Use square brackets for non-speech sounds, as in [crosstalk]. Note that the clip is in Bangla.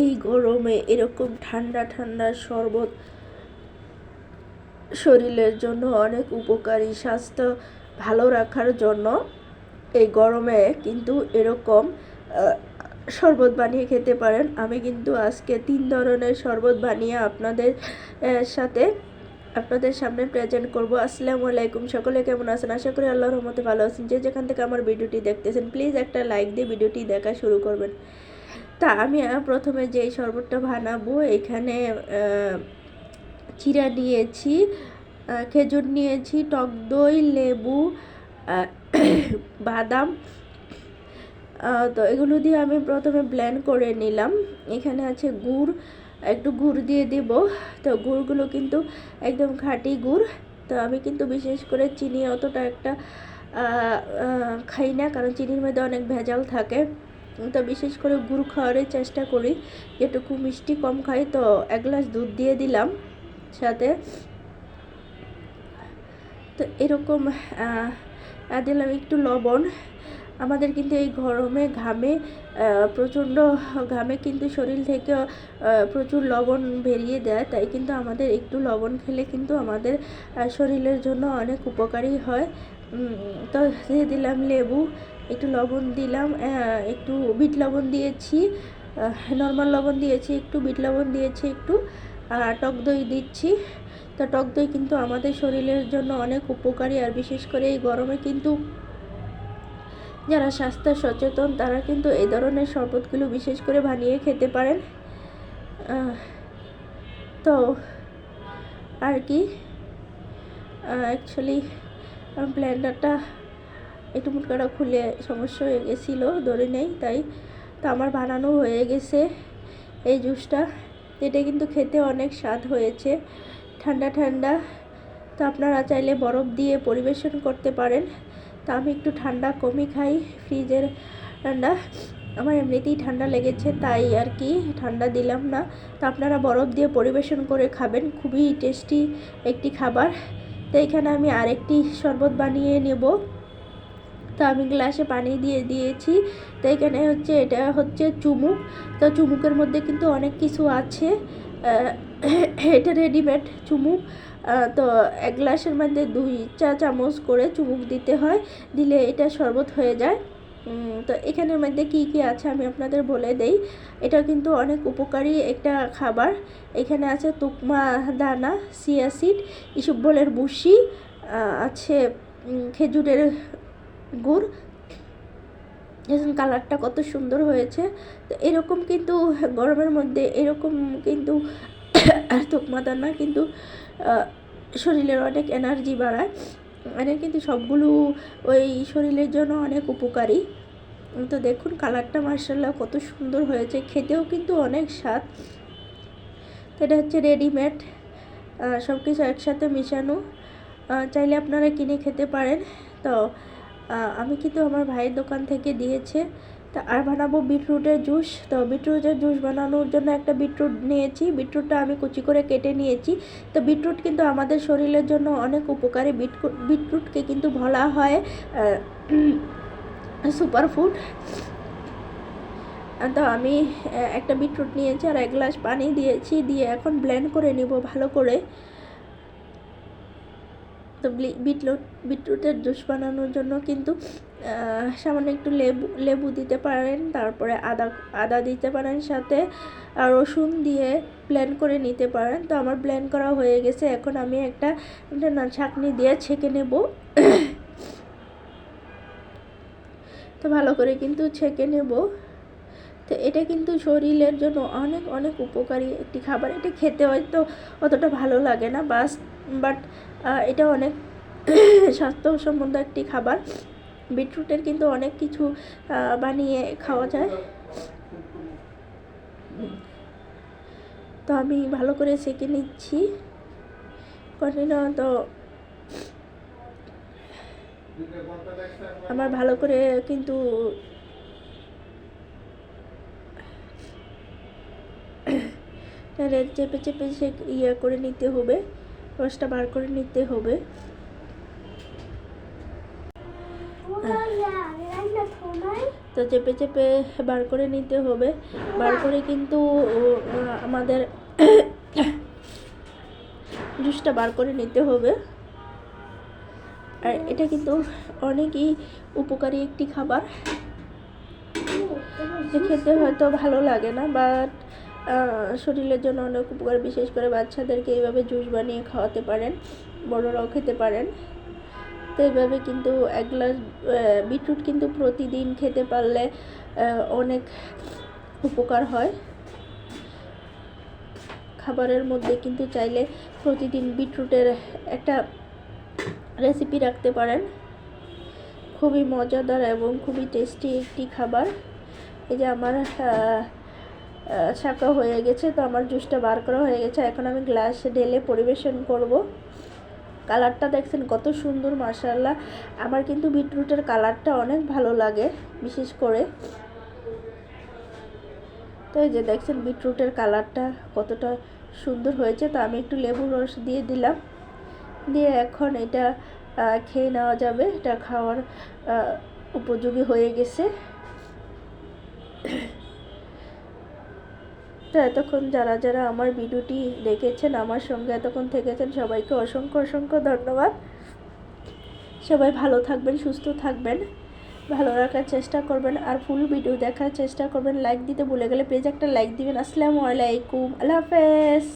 এই গরমে এরকম ঠান্ডা ঠান্ডা শরবত শরীরের জন্য অনেক উপকারী। স্বাস্থ্য ভালো রাখার জন্য এই গরমে কিন্তু এরকম শরবত বানিয়ে খেতে পারেন। আমি কিন্তু আজকে তিন ধরনের শরবত বানিয়ে আপনাদের সাথে আপনাদের সামনে প্রেজেন্ট করব। আসসালামু আলাইকুম। সকলে কেমন আছেন? আশা করি আল্লাহর রহমতে ভালো আছেন। যে যেখান থেকে আমার ভিডিওটি দেখতেছেন প্লিজ একটা লাইক দিয়ে ভিডিওটি দেখা শুরু করবেন। তা আমি প্রথমে যেই শরবতটা বানাবো, এখানে চিরা নিয়েছি খেজুর নিয়েছি, টক দই, লেবু [coughs] বাদাম। তো এগুলো দিয়ে আমি প্রথমে ব্লেন্ড করে নিলাম। এখানে আছে গুড়, একটু গুড় দিয়ে দিব। তো গুড়গুলো কিন্তু একদম খাঁটি গুড়। তো আমি কিন্তু বিশেষ করে চিনি অতটা একটা খাই না, কারণ চিনির মধ্যে অনেক ভেজাল থাকে। তো বিশেষ করে গুড় খাওয়ারই চেষ্টা করি। যেটুকু মিষ্টি কম খাই, তো এক গ্লাস দুধ দিয়ে দিলাম সাথে। তো এরকম দিলাম একটু লবণ। আমাদের কিন্তু এই গরমে ঘামে প্রচণ্ড ঘামে কিন্তু শরীর থেকে প্রচুর লবণ বেরিয়ে দেয়। তাই কিন্তু আমাদের একটু লবণ খেলে কিন্তু আমাদের শরীরের জন্য অনেক উপকারী হয়। তো দিয়ে দিলাম লেবু। একটু লবণ দিলাম একটু বিট লবণ দিয়েছি নর্মাল লবণ দিয়েছি, একটু বিট লবণ দিয়েছি একটু, আর টক দই দিচ্ছি। তো টক দই কিন্তু আমাদের শরীরের জন্য অনেক উপকারী, আর বিশেষ করে এই গরমে কিন্তু যারা স্বাস্থ্য সচেতন, তারা কিন্তু এই ধরনের শরবতগুলো বিশেষ করে বানিয়ে খেতে পারেন। তো আর কি? অ্যাকচুয়ালি ব্লেন্ডারটা একটু মুটকাটা খুলে সমস্যা হয়ে গেছিল, ধরে নেই, তাই তো আমার বানানো হয়ে গেছে এই জুসটা। এটা কিন্তু খেতে অনেক স্বাদ হয়েছে, ঠান্ডা ঠান্ডা। তো আপনারা চাইলে বরফ দিয়ে পরিবেশন করতে পারেন। তা আমি একটু ঠান্ডা কমই খাই ফ্রিজের ঠান্ডা। আমার এমনিতেই ঠান্ডা লেগেছে, তাই আর কি, ঠান্ডা দিলাম না। তো আপনারা বরফ দিয়ে পরিবেশন করে খাবেন, খুবই টেস্টি একটি খাবার। তো এখানে আমি আরেকটি শরবত বানিয়ে নেব। তো আমি গ্লাসে পানি দিয়ে দিয়েছি। তো এখানে হচ্ছে, এটা হচ্ছে চুমুক। তো চুমুকের মধ্যে কিন্তু অনেক কিছু আছে। [clears throat] এটা রেডিমেড চুমুক। তো এক গ্লাসের মধ্যে দুই চা চামচ করে চুমুক দিতে হয়। দিলে এটা শরবত হয়ে যায়। তো এখানের মধ্যে কি কি আছে আমি আপনাদের বলে দেই। এটা কিন্তু অনেক উপকারী একটা খাবার। এখানে আছে তুকমা দানা সিয়াসিড ইসবলের বুসি আছে খেজুরের গুড়। দেখুন, কালারটা কত সুন্দর হয়েছে। তো এরকম কিন্তু গরমের মধ্যে এরকম কিন্তু [coughs] আর তোকমা দানা কিন্তু শরীরের অনেক এনার্জি বাড়ায়। মানে কিন্তু সবগুলো ওই শরীরের জন্য অনেক উপকারী। তো দেখুন, কালারটা মার্শাল্লাহ কত সুন্দর হয়েছে। খেতেও কিন্তু অনেক স্বাদ। এটা হচ্ছে রেডিমেড সব কিছু একসাথে মিশানো। চাইলে আপনারা কিনে খেতে পারেন। তো আমি কিন্তু আমার ভাইয়ের দোকান থেকে দিয়েছে। তা আর বানাবো বিটরুটের জুস। তো বিটরুটের জুস বানানোর জন্য একটা বিটরুট নিয়েছি। বিটরুটটা আমি কুচি করে কেটে নিয়েছি। তো বিটরুট কিন্তু আমাদের শরীরের জন্য অনেক উপকারী। বিটরুট বিটরুটকে কিন্তু বলা হয় সুপার ফুড। তো আমি একটা বিটরুট নিয়েছি আর এক গ্লাস পানি দিয়েছি। দিয়ে এখন ব্লেন্ড করে নিব ভালো করে। তো বিটরুট বিটরুটের জুস বানানোর জন্য কিন্তু সামান্য একটু লেবু লেবু দিতে পারেন, তারপরে আদা আদা দিতে পারেন সাথে, আর রসুন দিয়ে ব্লেন্ড করে নিতে পারেন। তো আমার ব্লেন্ড করা হয়ে গেছে, এখন আমি একটা ছাঁকনি দিয়ে ছেঁকে নেব। তো ভালো করে কিন্তু ছেঁকে নেব। তো এটা কিন্তু শরীরের জন্য অনেক অনেক উপকারী একটি খাবার। এটা খেতে হয়তো অতটা ভালো লাগে না, বাস বাট এটা অনেক [coughs] স্বাস্থ্যসম্মত একটি খাবার। বিটরুটের কিন্তু অনেক কিছু বানিয়ে খাওয়া যায়। তো আমি ভালো করে সেঁকে নিচ্ছি। তো। আমার ভালো করে কিন্তু [coughs] চেপে চেপে সে ইয়ে করে নিতে হবে। রসটা বার করে নিতে হবে. তো চেপে চেপে বার করে নিতে হবে। বার করে কিন্তু আমাদের জুসটা বার করে নিতে হবে। আর এটা কিন্তু অনেকই উপকারী একটি খাবার। খেতে হয়তো ভালো লাগে না বাট শরীরের জন্য অনেক উপকার, বিশেষ করে বাচ্চাদেরকে এইভাবে জুস বানিয়ে খাওয়াতে পারেন, বড়রাও খেতে পারেন। তো এইভাবে কিন্তু এক গ্লাস বিটরুট কিন্তু প্রতিদিন খেতে পারলে অনেক উপকার হয়। খাবারের মধ্যে কিন্তু চাইলে প্রতিদিন বিটরুটের একটা রেসিপি রাখতে পারেন। খুবই মজাদার এবং খুবই টেস্টি একটি খাবার। এই যে আমার শাঁকা হয়ে গেছে, তো আমার জুসটা বার করা হয়ে গেছে। এখন আমি গ্লাসে ঢেলে পরিবেশন করব। কালারটা দেখছেন কত সুন্দর মার্শাল্লাহ আমার কিন্তু বিটরুটের কালারটা অনেক ভালো লাগে, বিশেষ করে। তো এই যে দেখছেন বিটরুটের কালারটা কতটা সুন্দর হয়েছে, তো আমি একটু লেবুর রস দিয়ে দিলাম। দিয়ে এখন এটা খেয়ে নেওয়া যাবে। এটা খাওয়ার উপযোগী হয়ে গেছে। তো এতক্ষণ যারা যারা আমার ভিডিওটি দেখেছেন, আমার সঙ্গে এতক্ষণ থেকেছেন, সবাইকে অসংখ্য অসংখ্য ধন্যবাদ। সবাই ভালো থাকবেন, সুস্থ থাকবেন, ভালো রাখার চেষ্টা করবেন, আর ফুল ভিডিও দেখার চেষ্টা করবেন। লাইক দিতে ভুলে গেলে প্লিজ একটা লাইক দিবেন। আসসালামু আলাইকুম, আল্লাহ হাফেজ।